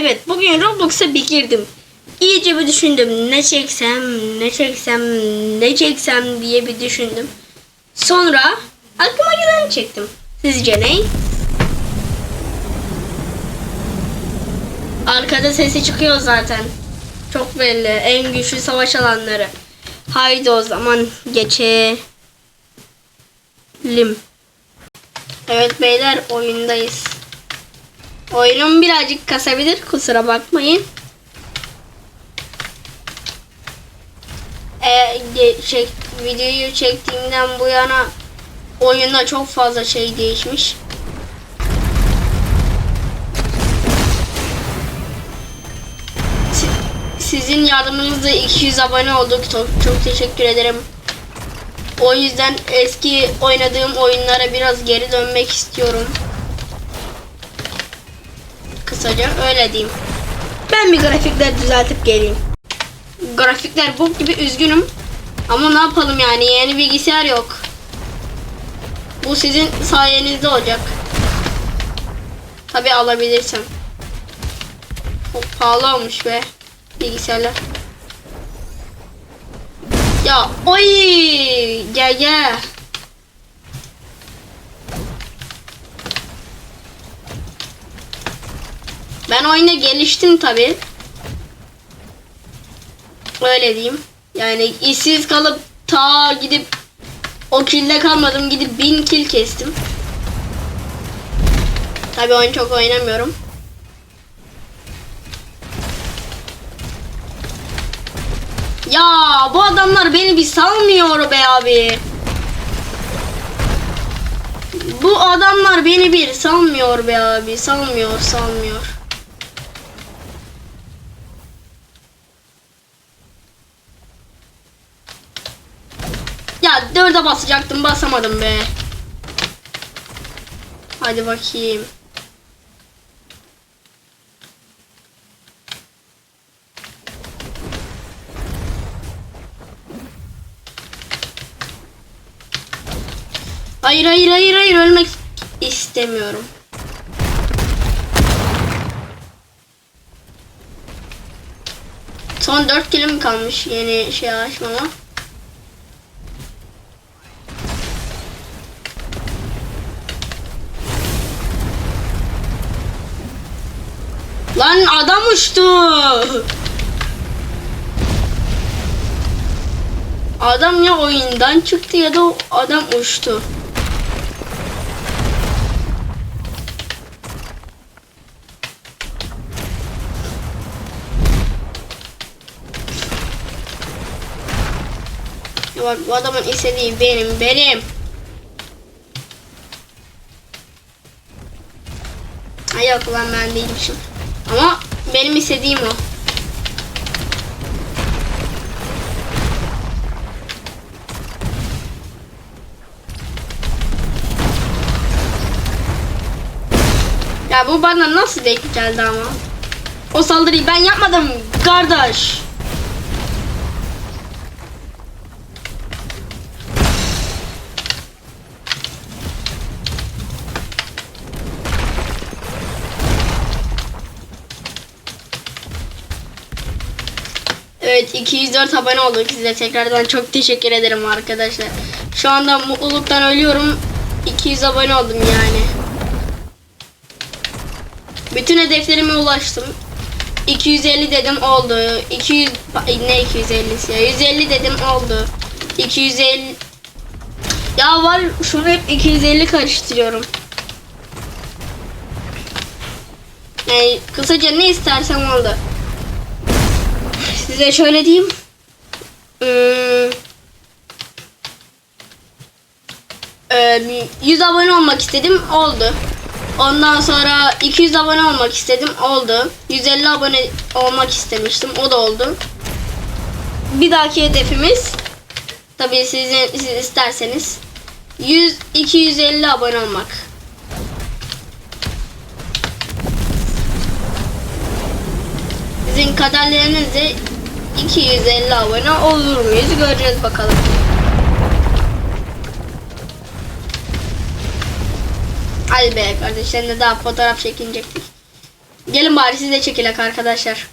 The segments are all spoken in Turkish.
Evet bugün Roblox'a bir girdim. İyice bir düşündüm. Ne çeksem, ne çeksem, ne çeksem diye bir düşündüm. Sonra aklıma geleni çektim. Sizce ne? Arkada sesi çıkıyor zaten. Çok belli. En güçlü savaş alanları. Haydi o zaman geçelim. Evet beyler oyundayız. Oyunum birazcık kasabilir kusura bakmayın. Ee, çek, videoyu çektiğimden bu yana oyunda çok fazla şey değişmiş. Si- Sizin yardımınızla 200 abone olduk. Çok, çok teşekkür ederim. O yüzden eski oynadığım oyunlara biraz geri dönmek istiyorum. Kısaca öyle diyeyim. Ben bir grafikleri düzeltip geleyim. Grafikler bok gibi üzgünüm. Ama ne yapalım yani yeni bilgisayar yok. Bu sizin sayenizde olacak. Tabi alabilirsem. Çok pahalı olmuş be bilgisayarlar. Ya oy gel gel. Ben oyunda geliştim tabi. Öyle diyeyim. Yani işsiz kalıp ta gidip o kilde kalmadım gidip bin kill kestim. Tabi oyun çok oynamıyorum. Ya bu adamlar beni bir salmıyor be abi. Bu adamlar beni bir salmıyor be abi. Salmıyor, salmıyor. Ya dörde basacaktım basamadım be. Hadi bakayım. Hayır hayır hayır hayır ölmek istemiyorum. Son 4 kilim kalmış yeni şey açmama. Lan adam uçtu. Adam ya oyundan çıktı ya da adam uçtu. Bak bu adamın istediği benim, benim. Ha yok lan ben değilmişim. Ama benim istediğim o. Ya bu bana nasıl denk geldi ama? O saldırıyı ben yapmadım kardeş. 204 abone olduk size tekrardan çok teşekkür ederim arkadaşlar. Şu anda mutluluktan ölüyorum. 200 abone oldum yani. Bütün hedeflerime ulaştım. 250 dedim oldu. 200 ne 250'si ya? 150 dedim oldu. 250 Ya var şunu hep 250 karıştırıyorum. Yani kısaca ne istersem oldu. Size şöyle diyeyim. Ee, 100 abone olmak istedim oldu. Ondan sonra 200 abone olmak istedim oldu. 150 abone olmak istemiştim o da oldu. Bir dahaki hedefimiz tabii sizin siz isterseniz 100 250 abone olmak. Sizin kaderlerinizde 250 abone olur muyuz göreceğiz bakalım. Hadi be kardeşlerine daha fotoğraf çekinecektik. Gelin bari siz de çekilek arkadaşlar.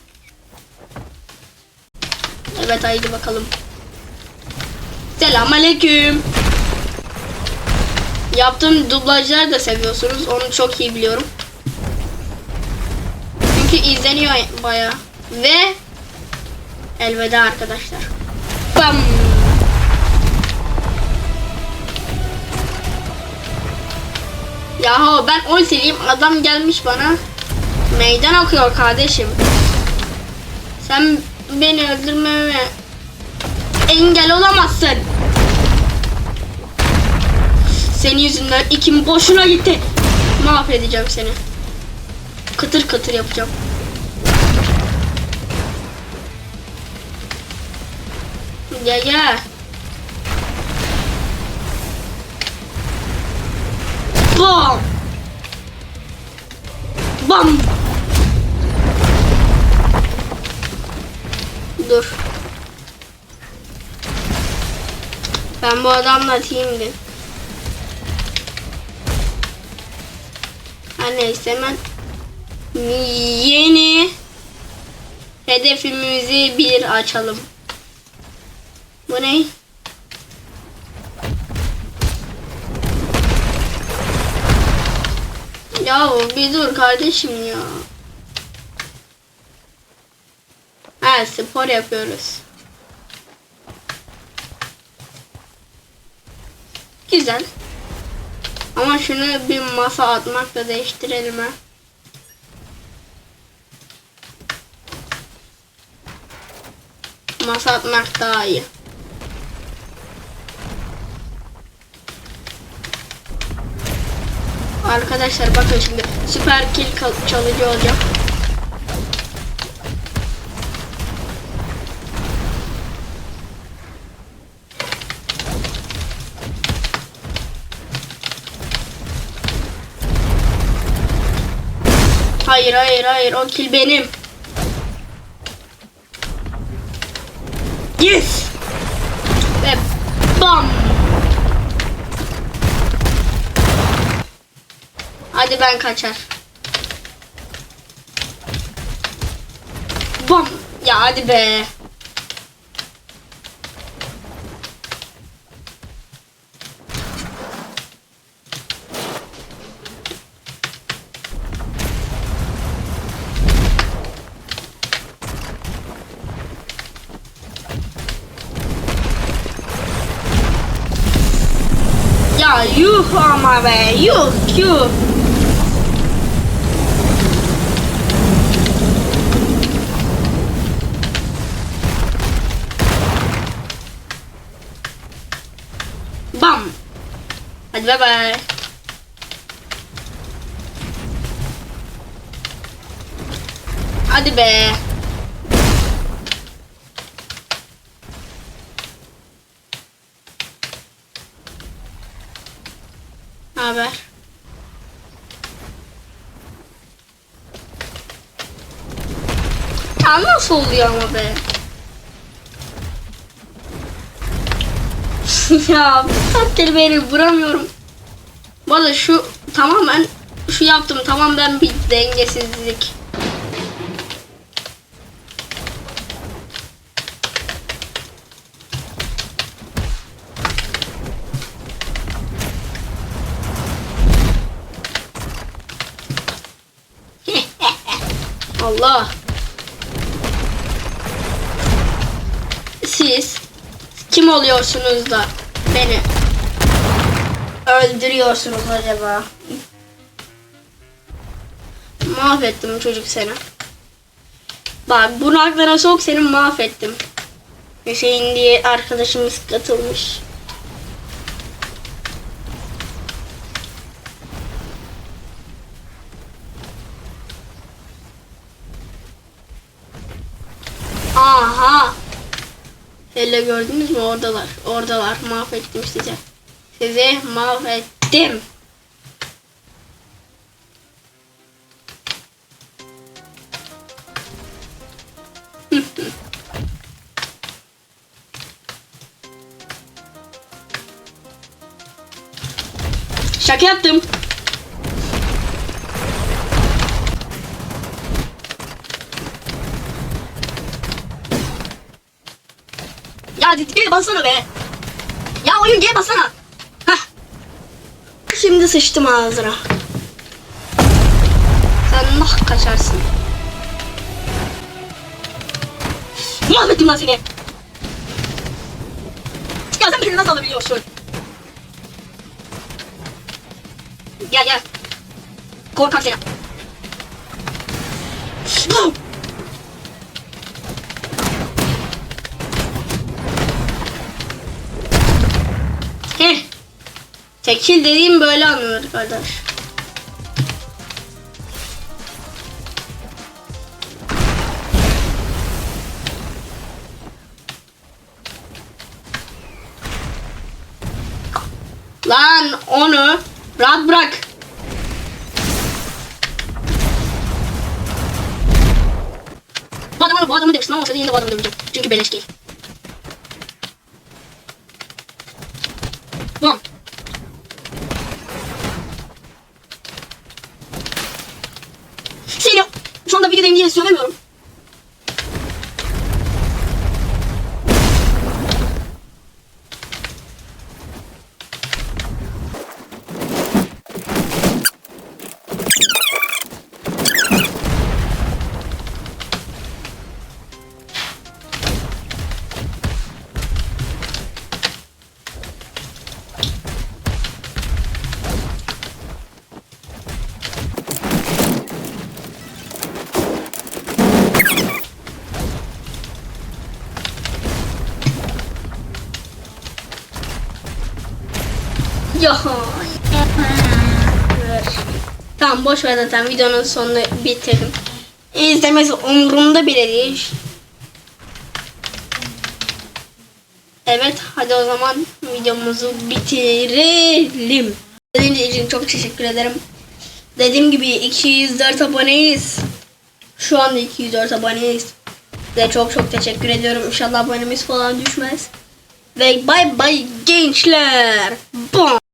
Evet haydi bakalım. Selamünaleyküm. Yaptığım dublajları da seviyorsunuz. Onu çok iyi biliyorum. Çünkü izleniyor baya. Ve elveda arkadaşlar. Bam. Yahu ben oy sileyim adam gelmiş bana meydan okuyor kardeşim. Sen beni öldürmeme engel olamazsın. Senin yüzünden ikim boşuna gitti. Mahvedeceğim seni. Kıtır kıtır yapacağım. Gel gel. Bam. Bam. Dur. Ben bu adamla team'dim. Her neyse hemen yeni hedefimizi bir açalım. Bu ne? Ya bir dur kardeşim ya. Ha spor yapıyoruz. Güzel. Ama şunu bir masa atmakla değiştirelim ha. Masa atmak daha iyi. Arkadaşlar bakın şimdi süper kill çalıcı olacak. Hayır hayır hayır o kill benim. Yes. Ve bam. Hadi ben kaçar. Bam. Ya hadi be. Ya yuh ama be yuh yuh. Bam. Hadi bay bay. Hadi be. Haber? Ya nasıl oluyor ama be? ya saattir beni vuramıyorum. Arada şu tamamen şu yaptım tamam ben bir dengesizlik. Allah. Siz kim oluyorsunuz da beni öldürüyorsunuz acaba? Mahvettim çocuk seni. Bak bunu aklına sok seni mahvettim. Hüseyin diye arkadaşımız katılmış. Aha. Hele gördünüz mü oradalar. Oradalar. Mahvettim sizi. Sizi mahvettim. Şaka yaptım. Ya G bassana be. Ya oyun G bassana. Hah. Şimdi sıçtım ağzına. Sen nah kaçarsın. Mahvettim lan seni. Ya sen beni nasıl alabiliyorsun? Gel gel. Korkak seni. Tekil dediğim böyle anlanır kardeş. Lan onu rahat bırak. Bu adamı, bu adamı demiştim ama olsaydı yine bu adamı demeyeceğim. Çünkü beleş değil. Bom. Seni şu anda videodayım diye söylemiyorum. Ya. Tamam boş ver zaten videonun sonunu bitirin. İzlemesi umurumda bile değil. Evet hadi o zaman videomuzu bitirelim. Dediğiniz için çok teşekkür ederim. Dediğim gibi 204 aboneyiz. Şu anda 204 aboneyiz. Size çok çok teşekkür ediyorum. İnşallah abonemiz falan düşmez. Ve bay bay gençler. Bom.